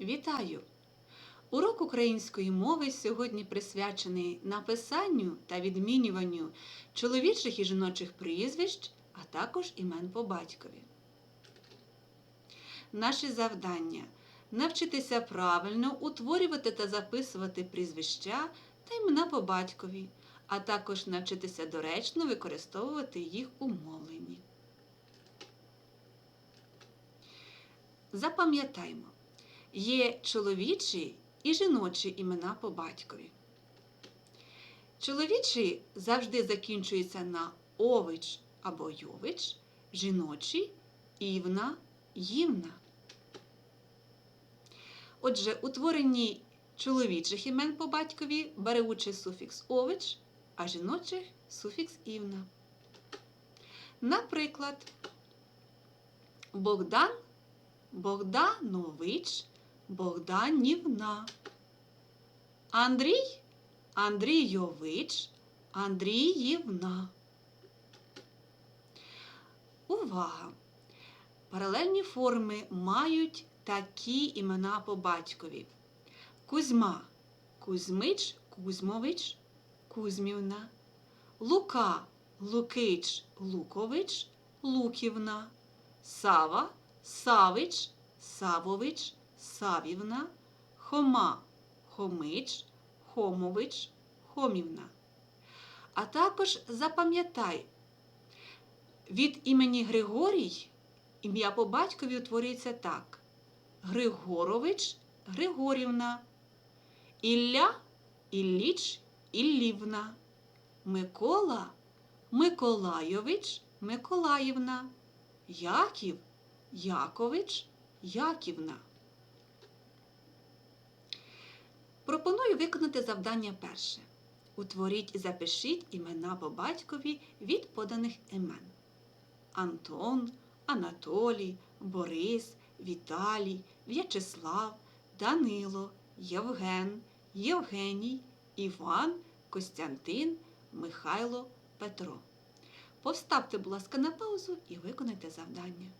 Вітаю! Урок української мови сьогодні присвячений написанню та відмінюванню чоловічих і жіночих прізвищ, а також імен по батькові. Наше завдання навчитися правильно утворювати та записувати прізвища та імена по батькові, а також навчитися доречно використовувати їх у мовленні. Запам'ятаймо, є чоловічі і жіночі імена по батькові. Чоловічі завжди закінчуються на ович або йович, жіночі івна, ївна. Отже, у творенні чоловічих імен по батькові бере участь суфікс ович, а жіночих суфікс івна. Наприклад, Богдан Богданович, Богданівна. Андрій Андрійович, Андріївна. Увага! Паралельні форми мають такі імена по батькові. Кузьма Кузьмич, Кузьмович, Кузьмівна. Лука Лукич, Лукович, Луківна. Сава Савич, Савович, Савівна, Хома, Хомич, Хомович, Хомівна. А також запам'ятай, від імені Григорій ім'я по батькові утворюється так: Григорович, Григорівна, Ілля, Ілліч, Іллівна, Микола, Миколайович, Миколаївна, Яків, Якович, Яківна. Пропоную виконати завдання перше. Утворіть і запишіть імена по батькові від поданих імен. Антон, Анатолій, Борис, Віталій, В'ячеслав, Данило, Євген, Євгеній, Іван, Костянтин, Михайло, Петро. Поставте, будь ласка, на паузу і виконайте завдання.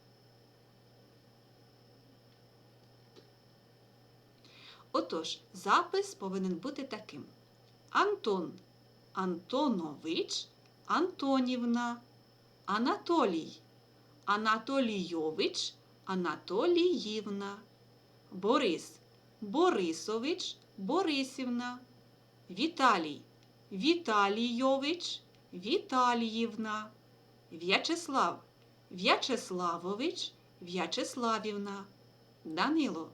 Отож, запис повинен бути таким: Антон, Антонович, Антонівна, Анатолій, Анатолійович, Анатоліївна, Борис, Борисович, Борисівна, Віталій, Віталійович, Віталіївна, В'ячеслав, В'ячеславович, В'ячеславівна, Данило,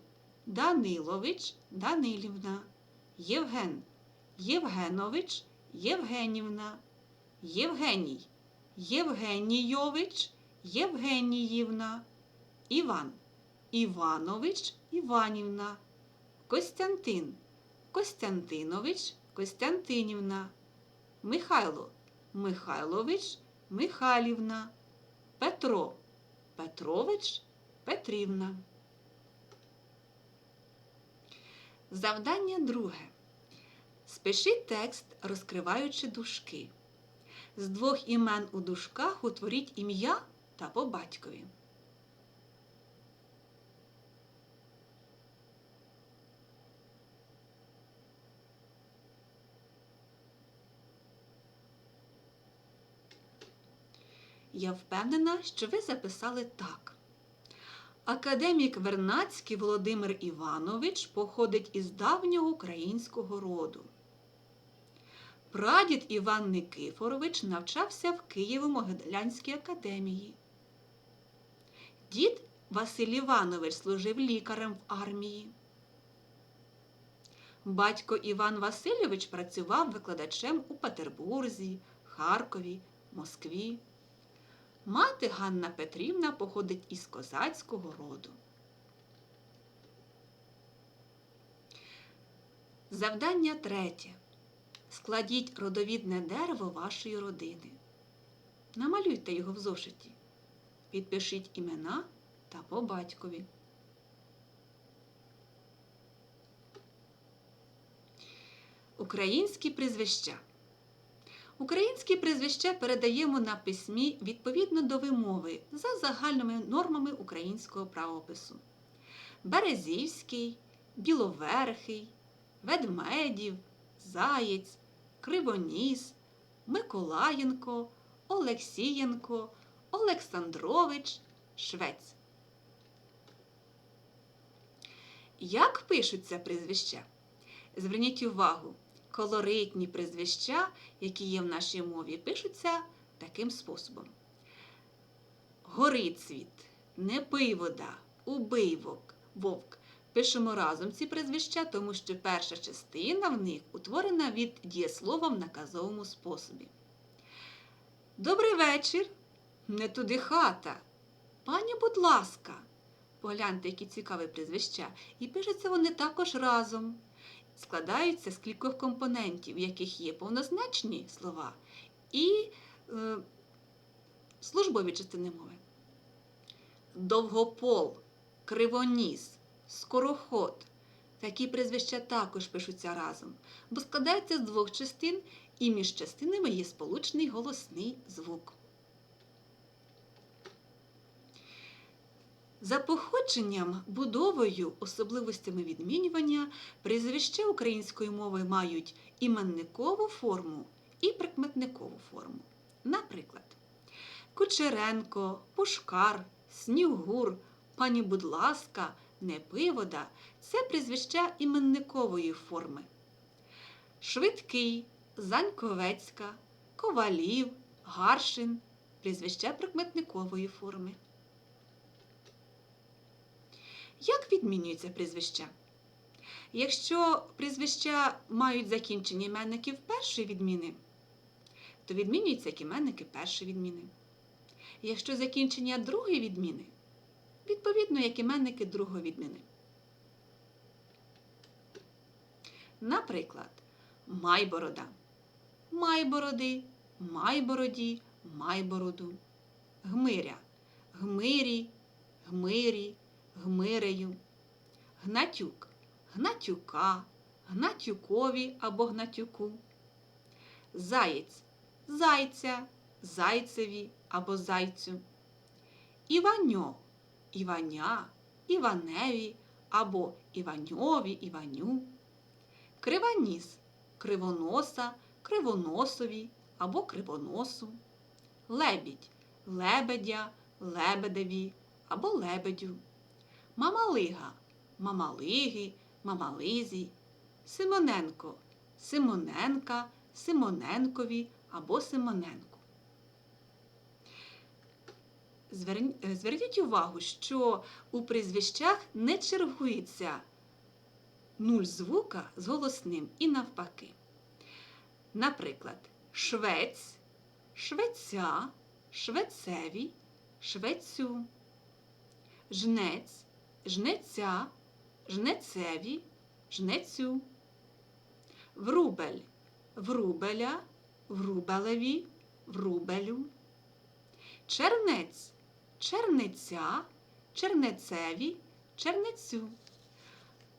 Данилович, Данилівна, Євген, Євгенович, Євгенівна, Євгеній, Євгенійович, Євгеніївна, Іван, Іванович, Іванівна, Костянтин, Костянтинович, Костянтинівна, Михайло, Михайлович, Михайлівна, Петро, Петрович, Петрівна. Завдання друге. Спишіть текст, розкриваючи дужки. З двох імен у дужках утворіть ім'я та по батькові. Я впевнена, що ви записали так. Академік Вернацький Володимир Іванович походить із давнього українського роду. Прадід Іван Никифорович навчався в Києво-Могилянській академії. Дід Василь Іванович служив лікарем в армії. Батько Іван Васильович працював викладачем у Петербурзі, Харкові, Москві. Мати Ганна Петрівна походить із козацького роду. Завдання третє. Складіть родовідне дерево вашої родини. Намалюйте його в зошиті. Підпишіть імена та по батькові. Українські прізвища. Українські прізвища передаємо на письмі відповідно до вимови за загальними нормами українського правопису. Березівський, біловерхий, ведмедів, заєць, кривоніс, Миколаєнко, Олексієнко, Олександрович, Швець. Як пишуться прізвища? Зверніть увагу, колоритні прізвища, які є в нашій мові, пишуться таким способом. Горицвіт, не пий вода, убий вовк. Пишемо разом ці прізвища, тому що перша частина в них утворена від дієслова в наказовому способі. Добрий вечір. Не туди хата. Пані, будь ласка. Погляньте, які цікаві прізвища. І пишуться вони також разом. Складаються з кількох компонентів, в яких є повнозначні слова і е, службові частини мови. Довгопол, кривоніс, скороход. Такі прізвища також пишуться разом, бо складаються з двох частин, і між частинами є сполучний голосний звук. За походженням, будовою, особливостями відмінювання прізвища української мови мають іменникову форму і прикметникову форму. Наприклад, Кучеренко, Пушкар, Снігур, пані будь ласка, Непивода це прізвища іменникової форми. Швидкий, Заньковецька, Ковалів, Гаршин прізвища прикметникової форми. Як відмінюються прізвища? Якщо прізвища мають закінчення іменників першої відміни, то відмінюються як іменники першої відміни. Якщо закінчення другої відміни, відповідно як іменники другої відміни. Наприклад, майборода, майбороди, майбороді, майбороду, гмиря, гмирі, гмирі, гмирею, гнатюк, гнатюка, гнатюкові або гнатюку, заєць, зайця, зайцеві або зайцю, іваньо, іваня, іваневі або іваньові, іваню, кривоніс, кривоноса, кривоносові або кривоносу, лебідь, лебедя, лебедеві або лебедю, мамалига, мамалиги, мамализі, Симоненко, Симоненка, Симоненкові або Симоненку. Зверн- Зверніть увагу, що у прізвищах не чергується нуль звука з голосним і навпаки. Наприклад, швець, швеця, швецеві, швецю, жнець, жнеця, жнецеві, жнецю, врубель, врубеля, врубелеві, врубелю, чернець, чернеця, чернецеві, чернецю.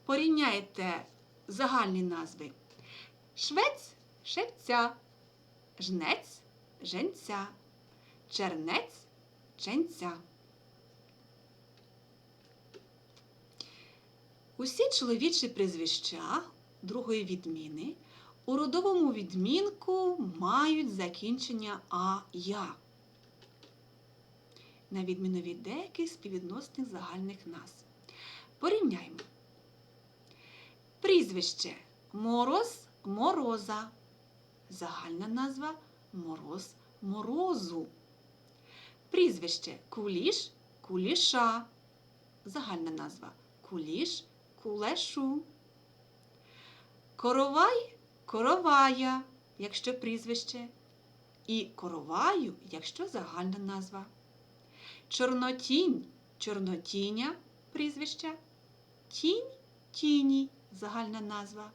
Порівняйте загальні назви. Швець шевця, жнець женця, чернець ченця. Усі чоловічі прізвища другої відміни у родовому відмінку мають закінчення а-я, на відміну від деяких співвідносних загальних назв. Порівняймо. Прізвище Мороз мороза. Загальна назва мороз морозу. Прізвище Куліш куліша. Загальна назва куліш кулешу. Коровай коровая, якщо прізвище. І короваю, якщо загальна назва. Чорнотінь чорнотіня прізвище. Тінь тіні загальна назва.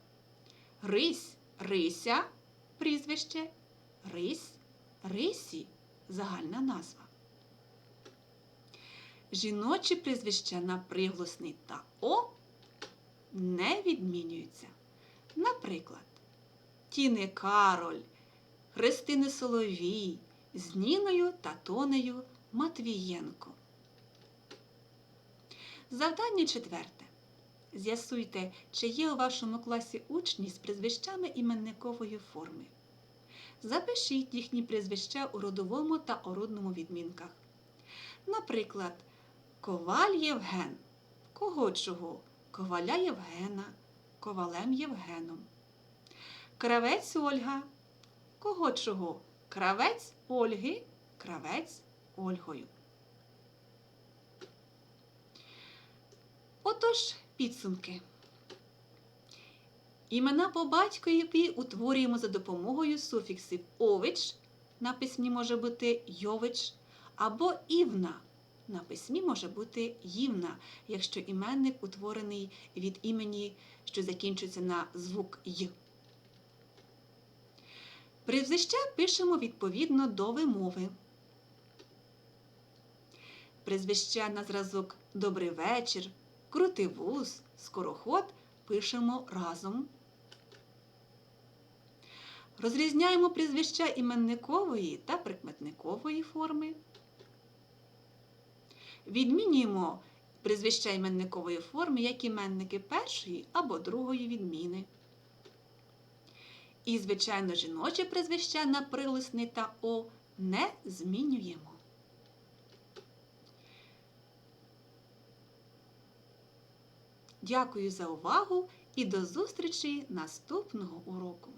Рись рися прізвище. Рись рисі загальна назва. Жіночі прізвища на приголосний та О не відмінюються. Наприклад, Тіни Кароль, Христини Соловій з Ніною та Тонею Матвієнко. Завдання четверте. З'ясуйте, чи є у вашому класі учні з прізвищами іменникової форми. Запишіть їхні прізвища у родовому та орудному відмінках. Наприклад, Коваль Євген. Кого чого? Коваля Євгена, ковалем Євгеном. Кравець Ольга. Кого чого? Кравець Ольги, кравець Ольгою. Отож, підсумки. Імена по батькові утворюємо за допомогою суфіксів ович, на письмі може бути йович, або івна. На письмі може бути ївна, якщо іменник утворений від імені, що закінчується на звук й. Прізвища пишемо відповідно до вимови. Прізвища на зразок Добрий вечір, Крутивуз, Скороход пишемо разом. Розрізняємо прізвища іменникової та прикметникової форми. Відмінюємо прізвища іменникової форми як іменники першої або другої відміни. І, звичайно, жіноче прізвища на прилисний та О не змінюємо. Дякую за увагу і до зустрічі наступного уроку!